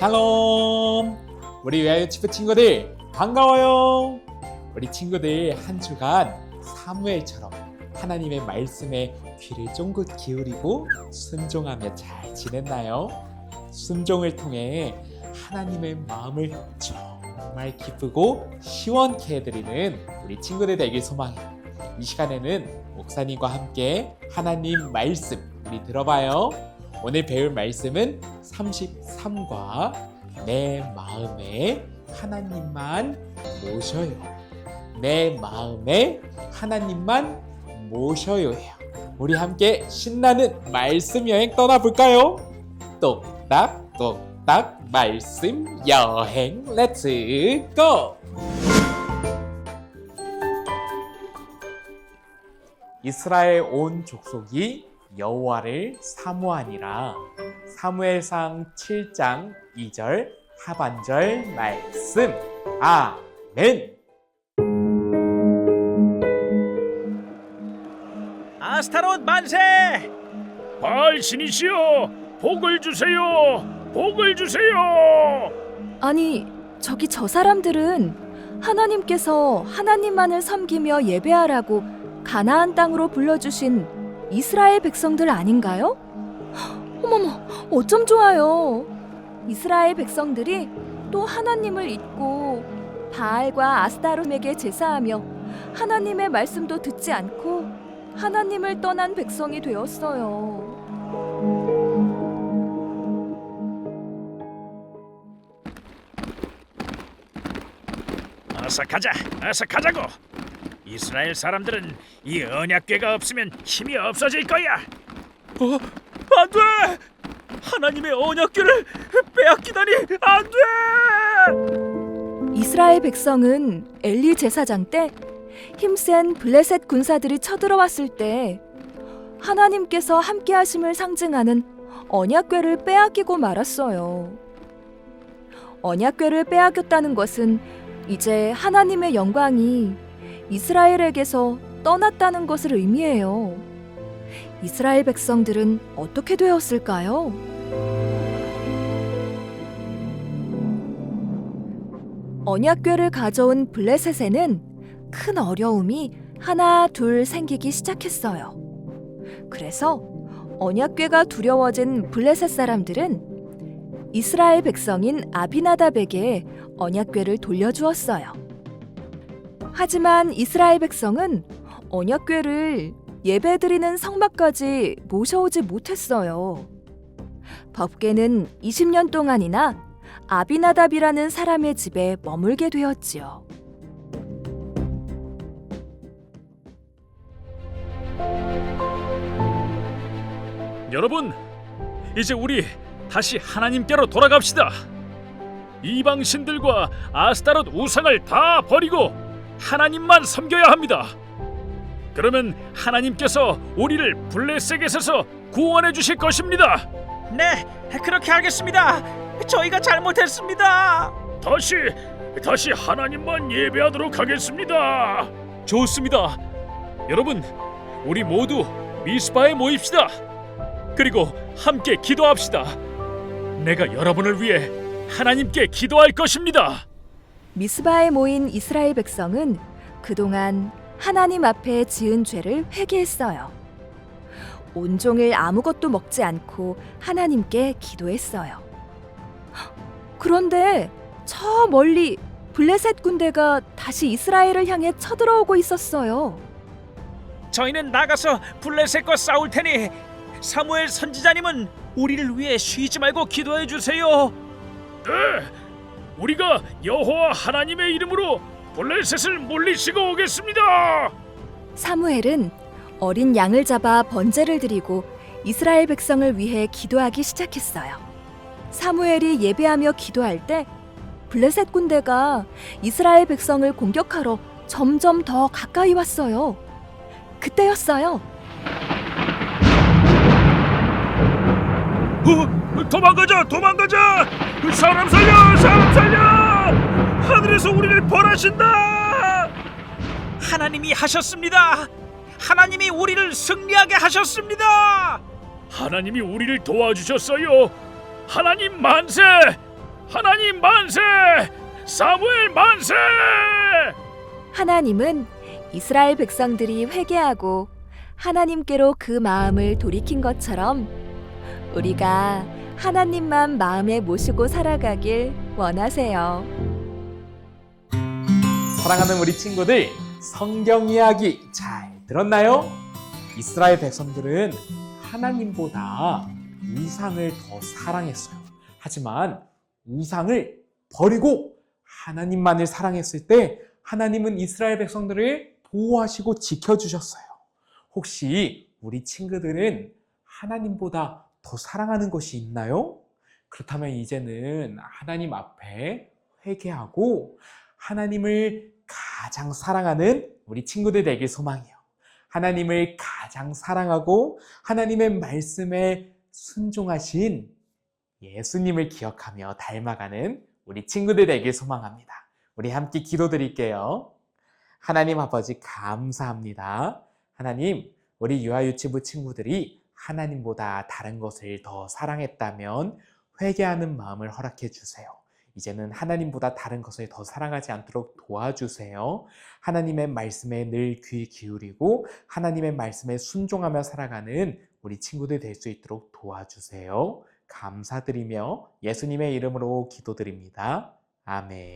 샬롬! 우리 외유치부 친구들 반가워요. 우리 친구들 한 주간 사무엘처럼 하나님의 말씀에 귀를 쫑긋 기울이고 순종하며 잘 지냈나요? 순종을 통해 하나님의 마음을 정말 기쁘고 시원케 해드리는 우리 친구들 되길 소망해요. 이 시간에는 목사님과 함께 하나님 말씀 우리 들어봐요. 오늘 배울 말씀은 33과 내 마음에 하나님만 모셔요. 내 마음에 하나님만 모셔요. 우리 함께 신나는 말씀 여행 떠나볼까요? 똑딱 똑딱 말씀 여행 렛츠 고! 이스라엘 온 족속이 여호와를 사모하니라. 사무엘상 7장 2절 하반절 말씀. 아멘. 아스타롯 만세! 발 신이시여 복을 주세요 복을 주세요! 아니, 저기 저 사람들은 하나님께서 하나님만을 섬기며 예배하라고 가나안 땅으로 불러주신 이스라엘 백성들 아닌가요? 어머머, 어쩜 좋아요. 이스라엘 백성들이 또 하나님을 잊고 바알과 아스타롬에게 제사하며 하나님의 말씀도 듣지 않고 하나님을 떠난 백성이 되었어요. 어서 가자 어서 가자고 이스라엘 사람들은 이 언약궤가 없으면 힘이 없어질 거야 어? 안 돼! 하나님의 언약궤를 빼앗기다니 안 돼! 이스라엘 백성은 엘리 제사장 때 힘센 블레셋 군사들이 쳐들어왔을 때 하나님께서 함께 하심을 상징하는 언약궤를 빼앗기고 말았어요. 언약궤를 빼앗겼다는 것은 이제 하나님의 영광이 이스라엘에게서 떠났다는 것을 의미해요. 이스라엘 백성들은 어떻게 되었을까요? 언약궤를 가져온 블레셋에는 큰 어려움이 하나 둘 생기기 시작했어요. 그래서 언약궤가 두려워진 블레셋 사람들은 이스라엘 백성인 아비나답에게 언약궤를 돌려주었어요. 하지만 이스라엘 백성은 언약궤를 예배드리는 성막까지 모셔오지 못했어요. 법궤는 20년 동안이나 아비나답이라는 사람의 집에 머물게 되었지요. 여러분 이제 우리 다시 하나님께로 돌아갑시다 이방 신들과 아스타롯 우상을 다 버리고 하나님만 섬겨야 합니다 그러면 하나님께서 우리를 블레셋에서 구원해 주실 것입니다 네, 그렇게 하겠습니다. 저희가 잘못했습니다. 다시 다시 하나님만 예배하도록 하겠습니다. 좋습니다. 여러분, 우리 모두 미스바에 모입시다. 그리고 함께 기도합시다. 내가 여러분을 위해 하나님께 기도할 것입니다. 미스바에 모인 이스라엘 백성은 그동안 하나님 앞에 지은 죄를 회개했어요. 온종일 아무것도 먹지 않고 하나님께 기도했어요. 그런데 저 멀리 블레셋 군대가 다시 이스라엘을 향해 쳐들어오고 있었어요. 저희는 나가서 블레셋과 싸울 테니 사무엘 선지자님은 우리를 위해 쉬지 말고 기도해 주세요. 네, 우리가 여호와 하나님의 이름으로 블레셋을 물리치고 오겠습니다. 사무엘은 어린 양을 잡아 번제를 드리고 이스라엘 백성을 위해 기도하기 시작했어요. 사무엘이 예배하며 기도할 때 블레셋 군대가 이스라엘 백성을 공격하러 점점 더 가까이 왔어요. 그때였어요. 어, 도망가자, 도망가자! 사람 살려, 사람 살려! 하늘에서 우리를 벌하신다! 하나님이 하셨습니다. 하나님이 우리를 승리하게 하셨습니다. 하나님이 우리를 도와주셨어요. 하나님 만세! 하나님 만세! 사무엘 만세! 하나님은 이스라엘 백성들이 회개하고 하나님께로 그 마음을 돌이킨 것처럼 우리가 하나님만 마음에 모시고 살아가길 원하세요. 사랑하는 우리 친구들, 성경 이야기 잘 들었나요? 이스라엘 백성들은 하나님보다 우상을 더 사랑했어요. 하지만 우상을 버리고 하나님만을 사랑했을 때 하나님은 이스라엘 백성들을 보호하시고 지켜주셨어요. 혹시 우리 친구들은 하나님보다 더 사랑하는 것이 있나요? 그렇다면 이제는 하나님 앞에 회개하고 하나님을 가장 사랑하는 우리 친구들 되길 소망해요. 하나님을 가장 사랑하고 하나님의 말씀에 순종하신 예수님을 기억하며 닮아가는 우리 친구들 되길 소망합니다. 우리 함께 기도드릴게요. 하나님 아버지 감사합니다. 하나님, 우리 유아유치부 친구들이 하나님보다 다른 것을 더 사랑했다면 회개하는 마음을 허락해 주세요. 이제는 하나님보다 다른 것을 더 사랑하지 않도록 도와주세요. 하나님의 말씀에 늘 귀 기울이고 하나님의 말씀에 순종하며 살아가는 우리 친구들 될 수 있도록 도와주세요. 감사드리며 예수님의 이름으로 기도드립니다. 아멘.